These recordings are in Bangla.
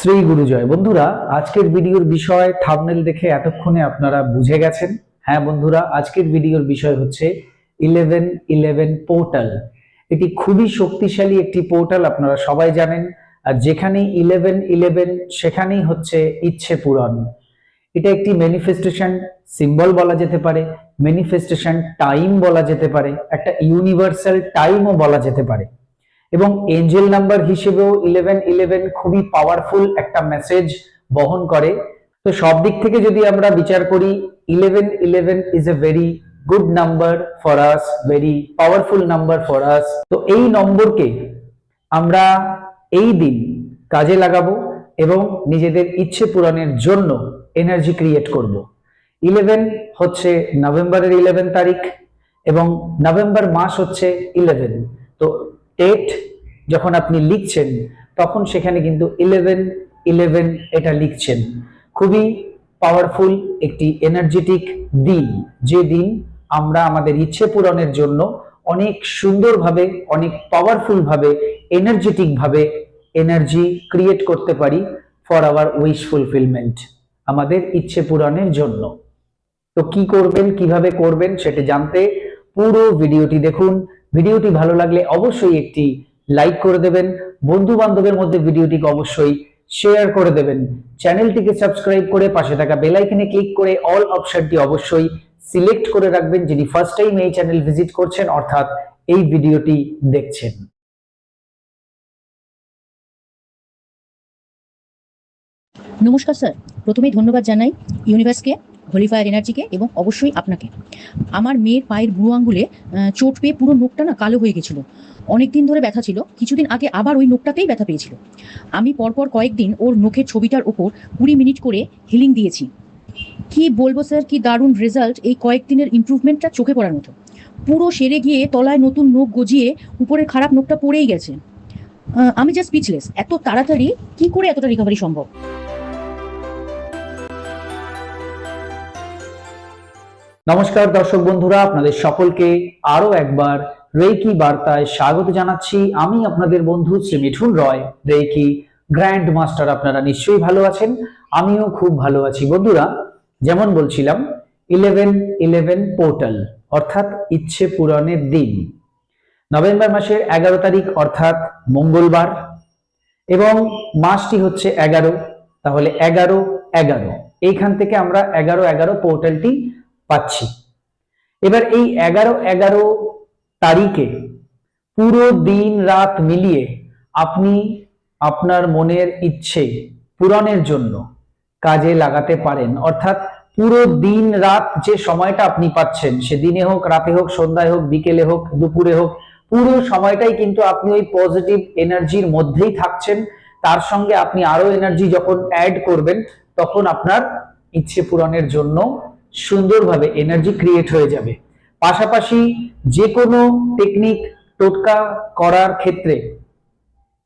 শ্রী গুরুজয় বন্ধুরা, আজকের ভিডিওর বিষয় থামনেল দেখে এতক্ষণে আপনারা বুঝে গেছেন। হ্যাঁ বন্ধুরা, আজকের ভিডিওর বিষয় হচ্ছে ইলেভেন ইলেভেন পোর্টাল। এটি খুবই শক্তিশালী একটি পোর্টাল, আপনারা সবাই জানেন। আর যেখানেই ইলেভেন ইলেভেন, সেখানেই হচ্ছে ইচ্ছে পূরণ। এটা একটি ম্যানিফেস্টেশন সিম্বল বলা যেতে পারে ম্যানিফেস্টেশন টাইম বলা যেতে পারে, একটা ইউনিভার্সাল টাইমও বলা যেতে পারে। এবং এঞ্জেল নাম্বার হিসেবেও ইলেভেন ইলেভেন খুবই পাওয়ারফুল একটা মেসেজ বহন করে। তো সব দিক থেকে যদি আমরা বিচার করি eleven eleven is a very good number for us very powerful number for us তো এই নম্বরকে আমরা এই দিন কাজে লাগাবো এবং নিজেদের ইচ্ছে পূরণের জন্য এনার্জি ক্রিয়েট করব। ইলেভেন হচ্ছে নভেম্বরের ইলেভেন তারিখ এবং নভেম্বর মাস হচ্ছে ইলেভেন তো ডেট যখন আপনি লিখছেন, তখন সেখানে কিন্তু ইলেভেন ইলেভেন এটা লিখছেন। খুবই পাওয়ারফুল একটি এনার্জেটিক দিন। যে দিন আমরা আমাদের ইচ্ছে পূরণের জন্য অনেক সুন্দরভাবে, অনেক পাওয়ারফুল ভাবে এনার্জেটিক ভাবে এনার্জি ক্রিয়েট করতে পারি ফর আওয়ার উইশ ফুলফিলমেন্ট আমাদের ইচ্ছে পূরণের জন্য। তো কি করবেন, কীভাবে করবেন সেটা জানতে পুরো ভিডিওটি দেখুন। ভিডিওটি ভালো লাগলে অবশ্যই একটি লাইক করে দেবেন। বন্ধু বান্ধবের মধ্যে ভিডিওটিকে অবশ্যই শেয়ার করে দেবেন। চ্যানেলটিকে সাবস্ক্রাইব করে পাশে থাকা বেল আইকনে ক্লিক করে অল অপশনটি অবশ্যই সিলেক্ট করে রাখবেন, যিনি ফার্স্ট টাইম এই চ্যানেল ভিজিট করছেন, অর্থাৎ এই ভিডিওটি দেখছেন। নমস্কার, স্যার। প্রথমেই ধন্যবাদ জানাই ইউনিভার্সকে হোলিফায়ার এনার্জিকে এবং অবশ্যই আপনাকে। আমার মেয়ের পায়ের বুড়ো আঙ্গুলে চোট পেয়ে পুরো নোকটা না কালো হয়ে গেছিল। অনেক দিন ধরে ব্যথা ছিল, কিছুদিন আগে আবার ওই নোকটাতেই ব্যথা পেয়েছিল। আমি পরপর কয়েকদিন ওর নখের ছবিটার ওপর কুড়ি মিনিট করে হিলিং দিয়েছি। কি বলব, স্যার? কি দারুণ রেজাল্ট এই কয়েকদিনের ইমপ্রুভমেন্টটা চোখে পড়ার মতো। পুরো সেরে গিয়ে তলায় নতুন নখ গজিয়ে উপরের খারাপ নোকটা পড়েই গেছে। আমি জাস্ট স্পিচলেস এত তাড়াতাড়ি কি করে এতটা রিকভারি সম্ভব? নমস্কার দর্শক বন্ধুরা, আপনাদের সকলকে আরও একবার রেকি বার্তায় স্বাগত জানাচ্ছি। আমি আপনাদের বন্ধু Shri Mithun Roy reiki grand master, আপনারা নিশ্চয়ই ভালো আছেন? আমিও খুব ভালো আছি। বন্ধুরা, যেমন বলছিলাম, ইলেভেন ইলেভেন পোর্টাল, অর্থাৎ ইচ্ছে পূরণের দিন। নভেম্বর মাসের এগারো তারিখ, অর্থাৎ মঙ্গলবার, এবং মাসটি হচ্ছে এগারো, তাহলে এগারো এগারো। এইখান থেকে আমরা এগারো এগারো পোর্টালটি পাচ্ছি। এবার এই এগারো এগারো তারিখে পুরো দিন রাত মিলিয়ে আপনি আপনার মনের ইচ্ছে পূরণের জন্য কাজে লাগাতে পারেন। অর্থাৎ পুরো দিন রাত যে সময়টা আপনি পাচ্ছেন, সে দিনে হোক, রাতে হোক, সন্ধ্যায় হোক, বিকেলে হোক, দুপুরে হোক, পুরো সময়টাই কিন্তু আপনি ওই পজিটিভ এনার্জির মধ্যেই থাকছেন। তার সঙ্গে আপনি আরও এনার্জি যখন অ্যাড করবেন, তখন আপনার ইচ্ছে পূরণের জন্য সুন্দরভাবে এনার্জি ক্রিয়েট হয়ে যাবে। পাশাপাশি যে কোনো টেকনিক টোটকা করার ক্ষেত্রে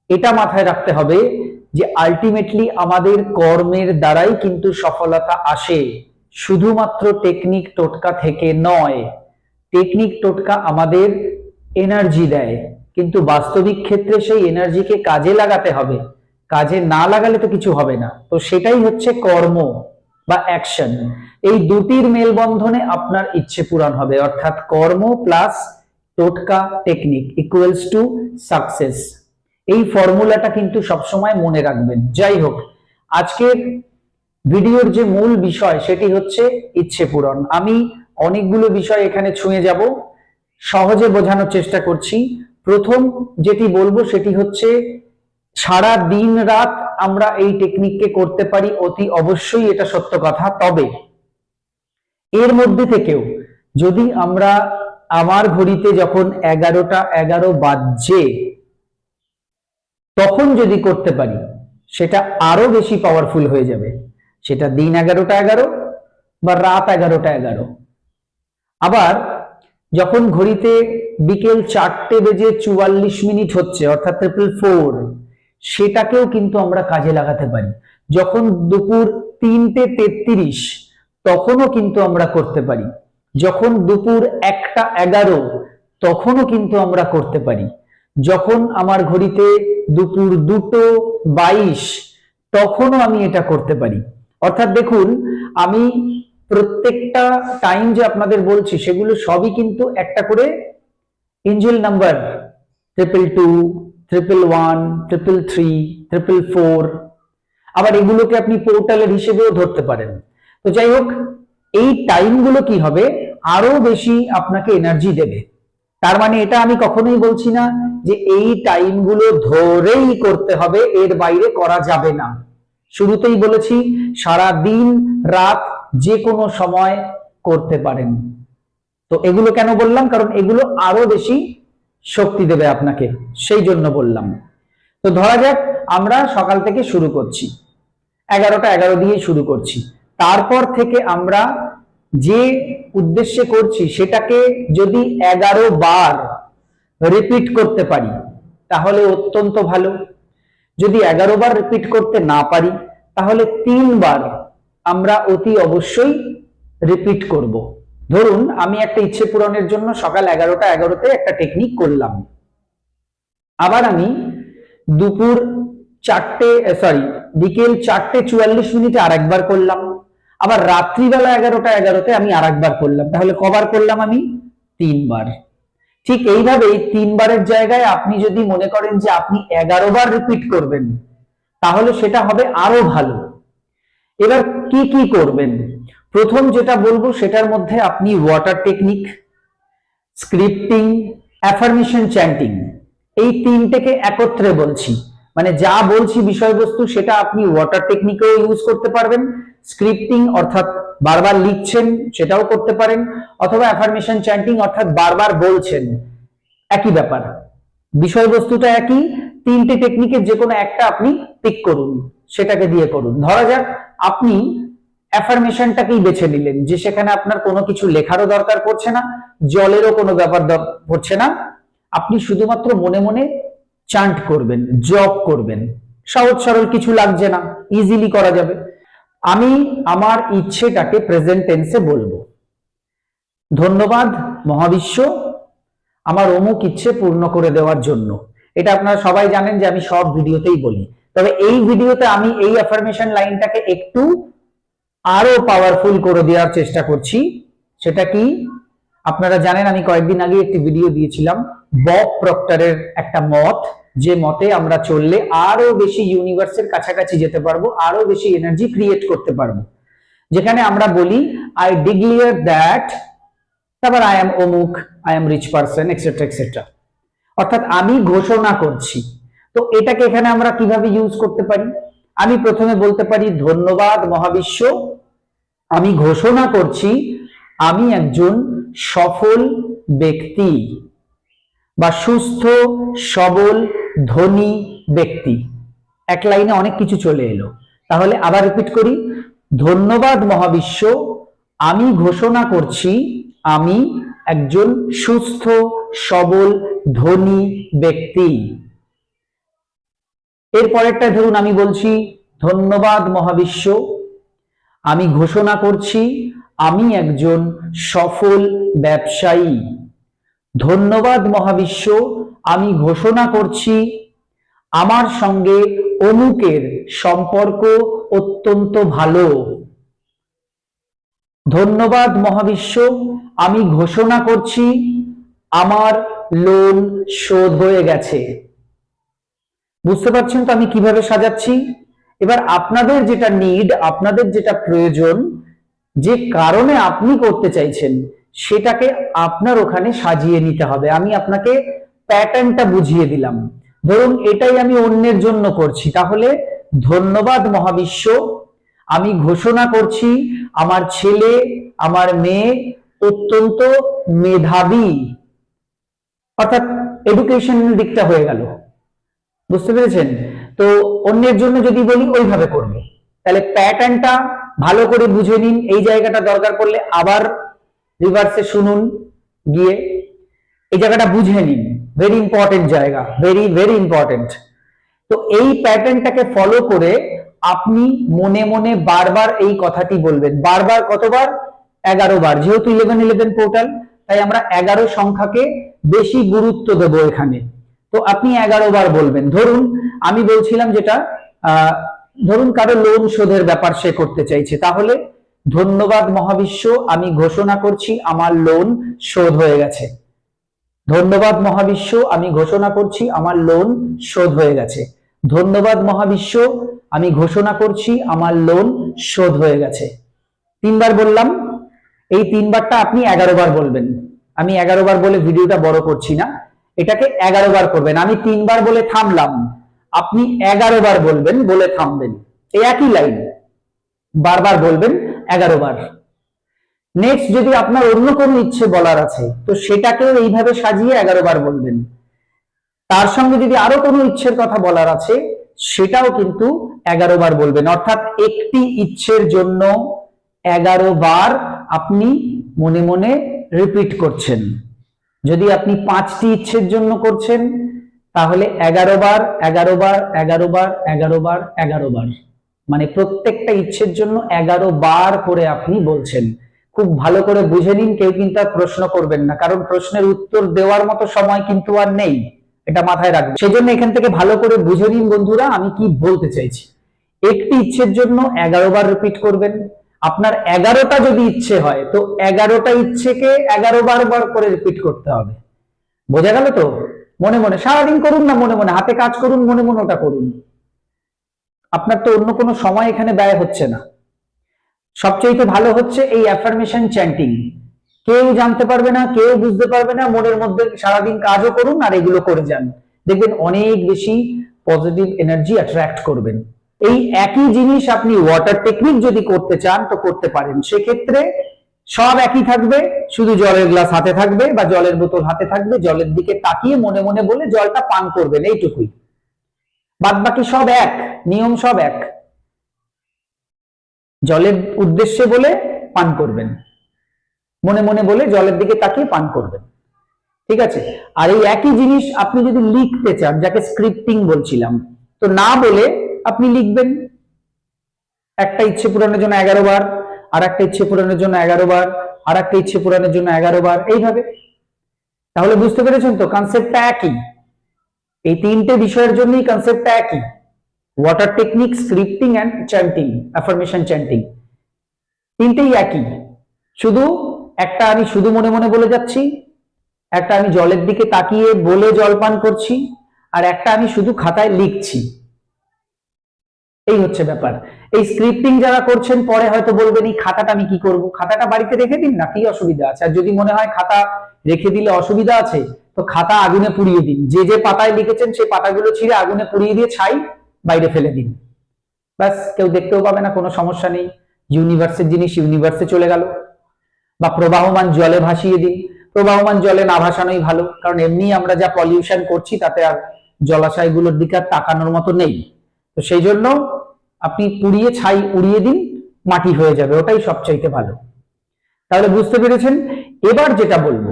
এটা মাথায় রাখতে হবে যে আলটিমেটলি আমাদের কর্মের দ্বারাই কিন্তু সফলতা আসে। শুধুমাত্র টেকনিক টোটকা থেকে নয় টেকনিক টোটকা আমাদের এনার্জি দেয়। কিন্তু বাস্তবিক ক্ষেত্রে সেই এনার্জিকে কাজে লাগাতে হবে। কাজে না লাগালে তো কিছু হবে না। তো সেটাই হচ্ছে কর্ম। বা অ্যাকশন এই দুটির মেলবন্ধনে আপনার ইচ্ছে পূরণ হবে। অর্থাৎ কর্ম প্লাস টোটকা টেকনিক ইকুয়ালস টু সাকসেস এই ফর্মুলাটা কিন্তু সবসময় মনে রাখবেন। যাই হোক, আজকের ভিডিওর যে মূল বিষয় সেটি হচ্ছে ইচ্ছে পূরণ। আমি অনেকগুলো বিষয় এখানে ছুঁয়ে যাব, সহজে বোঝানোর চেষ্টা করছি। প্রথম যেটি বলব সেটি হচ্ছে সারা দিন রাত আমরা এই টেকনিককে করতে পারি, অতি অবশ্যই এটা সত্য কথা। তবে এর মধ্যে থেকেও যদি আমরা আমার ঘড়িতে যখন এগারোটা এগারো বাজছে, তখন যদি করতে পারি, সেটা আরও বেশি পাওয়ারফুল হয়ে যাবে। সেটা দিন এগারোটা এগারো বা রাত এগারোটা এগারো। আবার যখন ঘড়িতে বিকেল চারটে বেজে চুয়াল্লিশ মিনিট হচ্ছে, অর্থাৎ ট্রিপল ফোর সেটাকেও কিন্তু আমরা কাজে লাগাতে পারি। যখন দুপুর তিনটে তেত্রিশ, তখনও কিন্তু আমরা করতে পারি। যখন দুপুর একটা এগারো, তখনও কিন্তু আমরা করতে পারি। যখন আমার ঘড়িতে দুপুর দুটো বাইশ, তখনও আমি এটা করতে পারি। অর্থাৎ দেখুন, আমি প্রত্যেকটা টাইম যে আপনাদের বলছি, সেগুলো সবই কিন্তু একটা করে angel number triple two triple one triple three triple four আবার এগুলোকে আপনি পোর্টালের হিসেবেও ধরতে পারেন। তো যাই হোক, এই টাইমগুলো কি হবে? আরও বেশি আপনাকে এনার্জি দেবে। তার মানে এটা আমি কখনোই বলছি না যে এই টাইমগুলো ধরেই করতে হবে, এর বাইরে করা যাবে না। শুরুতেই বলেছি সারা দিন রাত যে কোনো সময় করতে পারেন। তো এগুলো কেন বললাম? কারণ এগুলো আরও বেশি শক্তি দেবে আপনাকে, সেই জন্য বললাম। তো ধরা যাক, আমরা সকাল থেকে শুরু করছি। এগারোটা এগারো দিয়ে শুরু করছি। তারপর থেকে আমরা যে উদ্দেশ্যে করছি, সেটাকে যদি এগারো বার রিপিট করতে পারি, তাহলে অত্যন্ত ভালো। যদি এগারো বার রিপিট করতে না পারি, তাহলে তিনবার আমরা অতি অবশ্যই রিপিট করব। ধরুন আমি একটা ইচ্ছে পূরণের জন্য সকাল এগারোটা এগারোতে একটা টেকনিক করলাম। আবার আমি দুপুর চারটে সরি বিকেল চারটে চুয়াল্লিশ মিনিটে আরেকবার করলাম। আবার রাত্রিবেলা এগারোটা এগারোতে আমি আরেকবার করলাম। তাহলে কবার করলাম আমি? তিনবার। ঠিক এইভাবেই তিনবারের জায়গায় আপনি যদি মনে করেন যে আপনি এগারো বার রিপিট করবেন, তাহলে সেটা হবে আরও ভালো। এবার কি কি করবেন? প্রথম যেটা বলব, সেটার মধ্যে আপনি water technique scripting affirmation chanting এই তিনটেকে একত্রে বলছি। মানে যা বলছি বিষয়বস্তু, সেটা আপনি ওয়াটার টেকনিকেও ইউজ করতে পারবেন স্ক্রিপ্টিং অর্থাৎ বারবার লিখছেন, সেটাও করতে পারেন, অথবা অ্যাফার্মেশন চ্যান্টিং অর্থাৎ বারবার বলছেন, একই ব্যাপার। বিষয়বস্তুটা একই, তিনটে টেকনিকের যে কোনো একটা আপনি পিক করুন, সেটাকে দিয়ে করুন। ধরা যাক, আপনি অ্যাফার্মেশনটাকেই বেছে নিলেন, যে সেখানে আপনার কোনো কিছু লেখারও দরকার পড়ছে না, জলেরও কোনো ব্যাপার পড়ছে না। আপনি শুধুমাত্র মনে মনে চান্ট করবেন জব করবেন। সহজ সরল কিছু লাগছে না ইজিলি করা যাবে। আমি আমার ইচ্ছেটাকে প্রেজেন্ট টেন্সে বলব। ধন্যবাদ মহাবিশ্ব, আমার অমুক ইচ্ছে পূর্ণ করে দেওয়ার জন্য। এটা আপনারা সবাই জানেন যে আমি সব ভিডিওতেই বলি। তবে এই ভিডিওতে আমি এই অ্যাফার্মেশন লাইনটাকে একটু আরও পাওয়ারফুল করে দেওয়ার চেষ্টা করছি। সেটা কি? আপনারা জানেন, আমি কয়েকদিন আগে একটি ভিডিও দিয়েছিলাম বব প্রক্টরের একটা মত, যে মতে আমরা চললে আরও বেশি ইউনিভার্সের কাছাকাছি যেতে পারব, আরও বেশি এনার্জি ক্রিয়েট করতে পারব। যেখানে আমরা বলি আই ডিক্লিয়ার দ্যাট তারপর আই এম অমুক I am rich person etcetera etcetera অর্থাৎ আমি ঘোষণা করছি। তো এটাকে এখানে আমরা কীভাবে ইউজ করতে পারি? আমি প্রথমে বলতে পারি, ধন্যবাদ মহাবিশ্ব। আমি ঘোষণা করছি, আমি একজন সফল ব্যক্তি বা সুস্থ, সবল, ধনী ব্যক্তি। এক লাইনে অনেক কিছু চলে এলো। তাহলে আবার রিপিট করি, ধন্যবাদ মহাবিশ্ব। আমি ঘোষণা করছি, আমি একজন সুস্থ, সবল, ধনী ব্যক্তি। এর পরেরটা ধরুন আমি বলছি, ধন্যবাদ মহাবিশ্ব, আমি ঘোষণা করছি আমি একজন সফল ব্যবসায়ী। ধন্যবাদ মহাবিশ্ব, আমি ঘোষণা করছি আমার সঙ্গে অমুকের সম্পর্ক অত্যন্ত ভালো। ধন্যবাদ মহাবিশ্ব, আমি ঘোষণা করছি আমার লোন শোধ হয়ে গেছে। বুঝতে পারছেন তো আমি কীভাবে সাজাচ্ছি? এবার আপনাদের যেটা নিড আপনাদের যেটা প্রয়োজন, যে কারণে আপনি করতে চাইছেন, সেটাকে আপনার ওখানে সাজিয়ে নিতে হবে। আমি আপনাকে প্যাটার্নটা বুঝিয়ে দিলাম। ধরুন এটাই আমি অন্যের জন্য করছি। তাহলে ধন্যবাদ মহাবিশ্ব, আমি ঘোষণা করছি, আমার ছেলে, আমার মেয়ে অত্যন্ত মেধাবী। অর্থাৎ এডুকেশনাল দিকটা হয়ে গেল। বুঝতে পেরেছেন? তো অন্যের জন্য যদি বলি, ওইভাবে করবে। তাহলে প্যাটার্নটা ভালো করে বুঝে নিন, এই জায়গাটা দরকার পড়লে আবার রিভার্সে শুনুন, গিয়ে এই জায়গাটা বুঝে নিন। ভেরি ইম্পর্টেন্ট জায়গা ভেরি ভেরি ইম্পর্টেন্ট তো এই প্যাটার্নটাকে ফলো করে আপনি মনে মনে বারবার এই কথাটি বলবেন। বারবার কতবার? এগারো বার। যেহেতু ইলেভেন ইলেভেন পোর্টাল তাই আমরা এগারো সংখ্যাকে বেশি গুরুত্ব দেবো এখানে। তো আপনি এগারো বার বলবেন। ধরুন, আমি বলছিলাম যেটা ধরুন কারও লোন শোধের ব্যাপার সে করতে চাইছে, তাহলে ধন্যবাদ মহাবিশ্ব, আমি ঘোষণা করছি আমার লোন শোধ হয়ে গেছে। ধন্যবাদ মহাবিশ্ব, আমি ঘোষণা করছি আমার লোন শোধ হয়ে গেছে। ধন্যবাদ মহাবিশ্ব, আমি ঘোষণা করছি আমার লোন শোধ হয়ে গেছে। তিনবার বললাম, এই তিনবারটা আপনি এগারো বার বলবেন। আমি এগারো বার বলে ভিডিওটা বড় করছি না। এটাকে এগারো বার করবেন। আমি তিনবার বলে থামলাম। আপনি এগারো বার বলবেন, বলে থামবেন। এই একই লাইন। বারবার বলবেন, এগারো বার। নেক্সট যদি আপনার অন্য কোনো ইচ্ছে বলার আছে, তো সেটাকেও এইভাবে সাজিয়ে এগারো বার বলবেন। তার সঙ্গে যদি আরও কোনো ইচ্ছের কথা বলার আছে, সেটাও কিন্তু এগারো বার বলবেন। অর্থাৎ একটি ইচ্ছের জন্য এগারো বার আপনি মনে মনে রিপিট করছেন। যদি আপনি পাঁচটি ইচ্ছের জন্য করছেন, তাহলে এগারো বার এগারো বার এগারো বার এগারো বার এগারো বার। মানে প্রত্যেকটা ইচ্ছের জন্য এগারো বার করে আপনি বলছেন। খুব ভালো করে বুঝে নিন, কেউ কিন্তু আর প্রশ্ন করবেন না, কারণ প্রশ্নের উত্তর দেওয়ার মতো সময় কিন্তু আর নেই। এটা মাথায় রাখবেন। সেজন্য এখান থেকে ভালো করে বুঝে নিন বন্ধুরা, আমি কি বলতে চাইছি। একটি ইচ্ছের জন্য এগারো বার রিপিট করবেন। আপনার এগারোটা যদি ইচ্ছে হয়, তো এগারোটা ইচ্ছেকে এগারো বার বার করে রিপিট করতে হবে। বোঝা গেল তো? মনে মনে, সারাদিন করুন না মনে মনে, হাতে কাজ করুন, মনে মনে ওটা করুন। আপনার তো অন্য কোনো সময় এখানে ব্যয় হচ্ছে না। সবচেয়ে ভালো হচ্ছে এই অ্যাফার্মেশন চ্যান্টিং কেউ জানতে পারবে না, কেউ বুঝতে পারবে না, মনের মধ্যে সারাদিন কাজও করুন আর এগুলো করে যান। দেখবেন অনেক বেশি পজিটিভ এনার্জি অ্যাট্রাক্ট করবেন। এই একই জিনিস আপনি ওয়াটার টেকনিক যদি করতে চান, তো করতে পারেন। সেক্ষেত্রে সব একই থাকবে, শুধু জলের গ্লাস হাতে থাকবে বা জলের বোতল হাতে থাকবে, জলের দিকে তাকিয়ে মনে মনে বলে জলটা পান করবেন, এইটুকুই। বাদ বাকি সব এক, নিয়ম সব এক। জলের উদ্দেশ্যে বলে পান করবেন। মনে মনে বলে জলের দিকে তাকিয়ে পান করবেন। ঠিক আছে? আর এই একই জিনিস আপনি যদি লিখতে চান, যাকে স্ক্রিপ্টিং বলছিলাম, তো না বলে আপনি লিখবেন। একটা ইচ্ছে পূরণের জন্য এগারো বার আর একটা ইচ্ছে পূরণের জন্য এগারো বার আর একটা ইচ্ছে পূরণের জন্য এগারো বার, এইভাবে। তাহলে বুঝতে পেরেছেন তো কনসেপ্টটা একই। এই তিনটে বিষয়ের জন্যই কনসেপ্টটা একই। Water technique scripting and chanting affirmation chanting তিনটেই একই। শুধু একটা আমি শুধু মনে মনে বলে যাচ্ছি, একটা আমি জলের দিকে তাকিয়ে বলে জল পান করছি, আর একটা আমি শুধু খাতায় লিখছি। এই হচ্ছে ব্যাপার। এই স্ক্রিপ্টিং যারা করছেন, পরে হয়তো বলবেন, এই খাতাটা আমি কি করব? খাতাটা বাড়িতে রেখে দিন না কি অসুবিধা আছে? আর যদি মনে হয় খাতা রেখে দিলে অসুবিধা আছে, তো খাতা আগুনে পুড়িয়ে দিন। যে যে পাতায় লিখেছেন, সেই পাতাগুলো ছিঁড়ে আগুনে পুড়িয়ে দিয়ে ছাই বাইরে ফেলে দিন। ব্যাস, কেউ দেখতেও পাবে না, কোনো সমস্যা নেই। ইউনিভার্সের জিনিস ইউনিভার্সে চলে গেল। বা প্রবাহমান জলে ভাসিয়ে দিন। প্রবাহমান জলে না ভাসানোই ভালো, কারণ এমনি আমরা যা পলিউশন করছি, তাতে আর জলাশয়গুলোর দিকে আর তাকানোর মতো নেই। তো সেই জন্য আপনি পুড়িয়ে ছাই উড়িয়ে দিন, মাটি হয়ে যাবে, ওটাই সবচাইতে ভালো। তাহলে বুঝতে পেরেছেন? এবার যেটা বলব,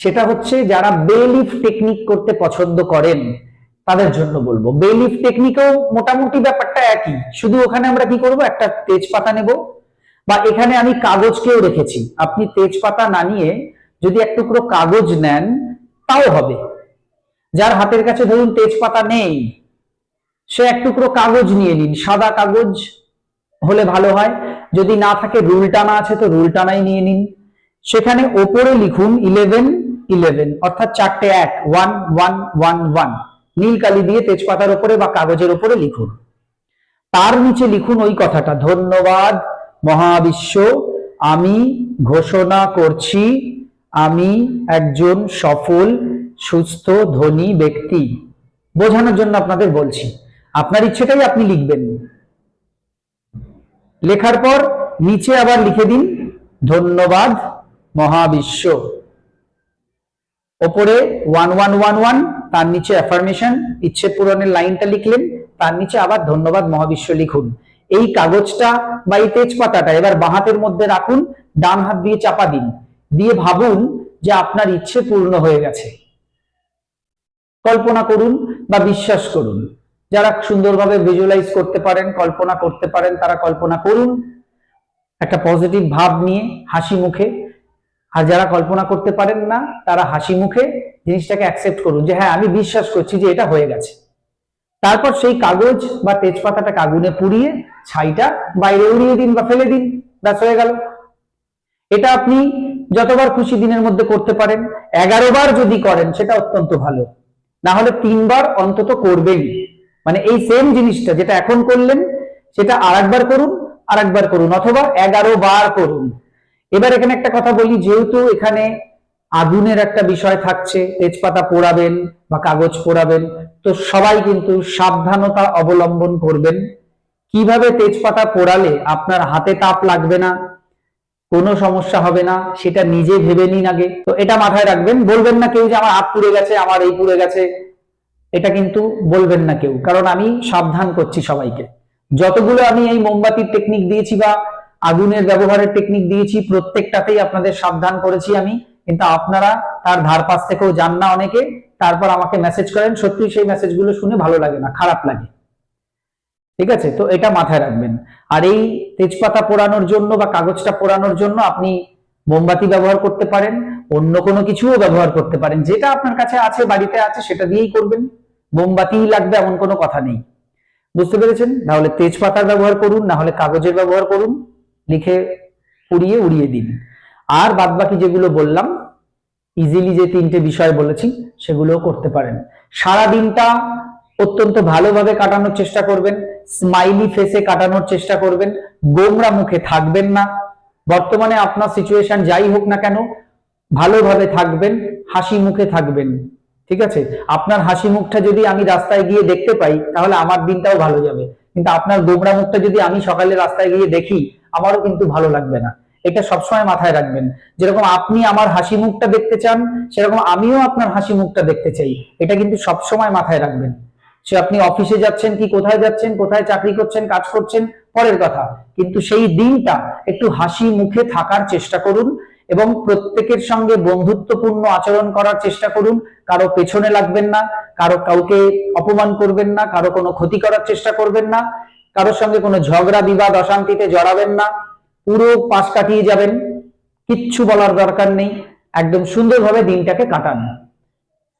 সেটা হচ্ছে যারা বেলিফ টেকনিক করতে পছন্দ করেন, তাদের জন্য বলব। বেলিফ টেকনিকও মোটামুটি ব্যাপারটা একই। শুধু ওখানে আমরা কি করব? একটা তেজপাতা নেব, বা এখানে আমি কাগজকেও রেখেছি। আপনি তেজপাতা না নিয়ে যদি এক টুকরো কাগজ নেন, তাও হবে। যার হাতের কাছে ধরুন তেজপাতা নেই সে এক টুকরো কাগজ নিয়ে নিন, সাদা কাগজ হলে ভালো হয়। যদি না থাকে রুল টানা আছে তো রুল টানাই নিয়ে নিন। সেখানে ওপরে লিখুন ইলেভেন ইলেভেন অর্থাৎ চারটে এক ওয়ান ওয়ান ওয়ান ওয়ান নীল কালি দিয়ে তেজপাতার ওপরে বা কাগজের উপরে লিখুন। তার নিচে লিখুন ওই কথাটা, ধন্যবাদ মহাবিশ্ব, আমি ঘোষণা করছি, আমি একজন সফল, সুস্থ, ধনী ব্যক্তি। বোঝানোর জন্য আপনাদের বলছি। আপনার ইচ্ছেটাই আপনি লিখবেন। লেখার পর নিচে আবার লিখে দিন, ধন্যবাদ মহাবিশ্ব। ওপরে ওয়ান ওয়ান ওয়ান ওয়ান, তার নিচে অ্যাফার্মেশন ইচ্ছে পূরণের লাইনটা লিখলেন, তার নিচে আবার ধন্যবাদ মহাবিশ্ব লিখুন। এই কাগজটা বা এই তেজপাতাটা এবার বাহাতের মধ্যে রাখুন, ডান হাত দিয়ে চাপা দিন। দিয়ে ভাবুন যে আপনার ইচ্ছে পূর্ণ হয়ে গেছে। কল্পনা করুন বা বিশ্বাস করুন। যারা সুন্দরভাবে ভিজুয়ালাইজ করতে পারেন, কল্পনা করতে পারেন, তারা কল্পনা করুন। একটা পজিটিভ ভাব নিয়ে, হাসি মুখে। আর যারা কল্পনা করতে পারেন না, তারা হাসি মুখে জিনিসটাকে অ্যাকসেপ্ট করুন যে হ্যাঁ আমি বিশ্বাস করছি যে এটা হয়ে গেছে। তারপর সেই কাগজ বা তেজপাতাটাকে আগুনে পুড়িয়ে, ছাইটা বাইরে উড়িয়ে দিন বা ফেলে দিন। ব্যাস, হয়ে গেল। এটা আপনি যতবার খুশি দিনের মধ্যে করতে পারেন, এগারো বার যদি করেন, সেটা অত্যন্ত ভালো। না হলে তিনবার অন্তত করবেন মানে এই সেম জিনিসটা যেটা এখন করলেন, সেটা আর একবার করুন আর একবার করুন, অথবা এগারো বার করুন। এবার এখানে একটা কথা বলি, যেহেতু এখানে আগুনের একটা বিষয় থাকছে, তেজপাতা পোড়াবেন বা কাগজ পোড়াবেন, তো সবাই কিন্তু সাবধানতা অবলম্বন করবেন। কীভাবে তেজপাতা পোড়ালে আপনার হাতে তাপ লাগবে না, কোনো সমস্যা হবে না, সেটা নিজে ভেবে নিন আগে। তো এটা মাথায় রাখবেন, বলবেন না কেউ যে আমার হাত পুড়ে গেছে, আমার এই পুড়ে গেছে এটা কিন্তু বলবেন না কেউ। কারণ আমি সাবধান করছি সবাইকে। যতগুলো আমি এই মোমবাতির টেকনিক দিয়েছি বা আগুনের ব্যবহারের টেকনিক দিয়েছি, প্রত্যেকটাতেই আপনাদের সাবধান করেছি আমি। কিন্তু আপনারা তার ধার পাশ থেকেও যান না অনেকে। তারপর আমাকে মেসেজ করেন সত্যি সেই মেসেজগুলো শুনে ভালো লাগে না, খারাপ লাগে। ঠিক আছে? তো এটা মাথায় রাখবেন। আর এই তেজপাতা পোড়ানোর জন্য বা কাগজটা পোড়ানোর জন্য আপনি মোমবাতি ব্যবহার করতে পারেন। অন্য কোনো কিছুও ব্যবহার করতে পারেন। যেটা আপনার কাছে আছে, বাড়িতে আছে, সেটা দিয়েই করবেন। মোমবাতিই লাগবে এমন কোনো কথা নেই। বুঝতে পেরেছেন? না হলে তেজপাতার ব্যবহার করুন না হলে কাগজের ব্যবহার করুন, লিখে পুড়িয়ে উড়িয়ে দিন। আর বাদবাকি যেগুলো বললাম ইজিলি যে তিনটে বিষয় বলেছি, সেগুলোও করতে পারেন। সারা দিনটা অত্যন্ত ভালোভাবে কাটানোর চেষ্টা করবেন স্মাইলি ফেসে কাটানোর চেষ্টা করবেন, গোমরা মুখে থাকবেন না। বর্তমানে আপনার সিচুয়েশন যাই হোক না কেন, ভালোভাবে থাকবেন, হাসি মুখে থাকবেন। ঠিক আছে? আপনার হাসি মুখটা যদি আমি রাস্তায় গিয়ে দেখতে পাই, তাহলে আমার দিনটাও ভালো যাবে। কিন্তু আপনার গোমরা মুখটা যদি আমি সকালে রাস্তায় গিয়ে দেখি, আমারও কিন্তু ভালো লাগবে না। এটা সবসময় মাথায় রাখবেন। যেরকম আপনি আমার হাসি মুখটা দেখতে চান, সেরকম আমিও আপনার হাসি মুখটা দেখতে চাই। এটা কিন্তু সবসময় মাথায় রাখবেন। সে আপনি অফিসে যাচ্ছেন কি, কোথায় যাচ্ছেন, কোথায় চাকরি করছেন, কাজ করছেন, পরের কথা। কিন্তু সেই দিনটা একটু হাসি মুখে থাকার চেষ্টা করুন। এবং প্রত্যেকের সঙ্গে বন্ধুত্বপূর্ণ আচরণ করার চেষ্টা করুন। কারও পেছনে লাগবেন না, কারও কাউকে অপমান করবেন না, কারও কোনো ক্ষতি করার চেষ্টা করবেন না, কারোর সঙ্গে কোনো ঝগড়া, বিবাদ, অশান্তিতে জড়াবেন না, পুরো পাশ কাটিয়ে যাবেন, কিচ্ছু বলার দরকার নেই, একদম সুন্দরভাবে দিনটাকে কাটান।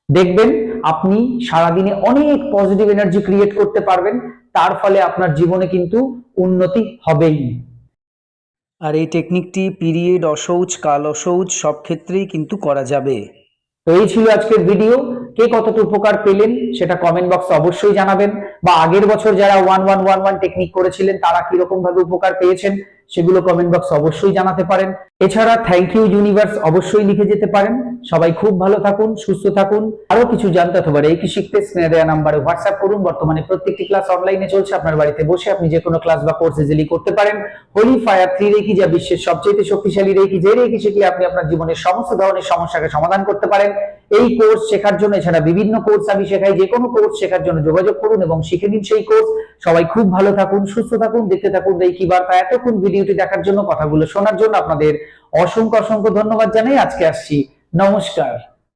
দেখবেন আপনি সারাদিনে অনেক পজিটিভ এনার্জি ক্রিয়েট করতে পারবেন, তার ফলে আপনার জীবনে কিন্তু উন্নতি হবেই। আর এই টেকনিকটি পিরিয়ড অসৌচ, কাল অসৌচ, সব ক্ষেত্রেই কিন্তু করা যাবে। তো এই ছিল আজকের ভিডিও কে কতটা উপকার পেলেন সেটা কমেন্ট বক্সে অবশ্যই জানাবেন। বা আগের বছর যারা one one one one technique করেছিলেন, তারা কীরকম ভাবে উপকার পেয়েছেন সেগুলো কমেন্ট বক্সে অবশ্যই জানাতে পারেন। এছাড়া থ্যাংক ইউ ইউনিভার্স অবশ্যই লিখে যেতে পারেন। সবাই খুব ভালো থাকুন, সুস্থ থাকুন। আরও কিছু জানতে অথবা কি শিখতে স্ক্রিনে দেওয়া নাম্বারে হোয়াটসঅ্যাপ করুন। বর্তমানে প্রত্যেকটি ক্লাস অনলাইনে চলছে। আপনার বাড়িতে বসে আপনি যে কোনো ক্লাস বা কোর্স ইজিলি করতে পারেন। হোলি ফায়ার থ্রি রেকি যা বিশ্বের সবচেয়ে শক্তিশালী রেকি যে রেকি শিখলে আপনি আপনার জীবনের সমস্ত ধরনের সমস্যাকে সমাধান করতে পারেন। এই কোর্স শেখার জন্য, এছাড়া বিভিন্ন কোর্স আমি শেখাই। যে কোনো কোর্স শেখার জন্য যোগাযোগ করুন এবং শিখে নিন সেই কোর্স সবাই খুব ভালো থাকুন, সুস্থ থাকুন, দেখতে থাকুন রেকি বার্তা। এতক্ষণ ভিডিওটি দেখার জন্য কথাগুলো শোনার জন্য আপনাদের অসংখ্য অসংখ্য ধন্যবাদ জানাই। আজকে আসছি। নমস্কার।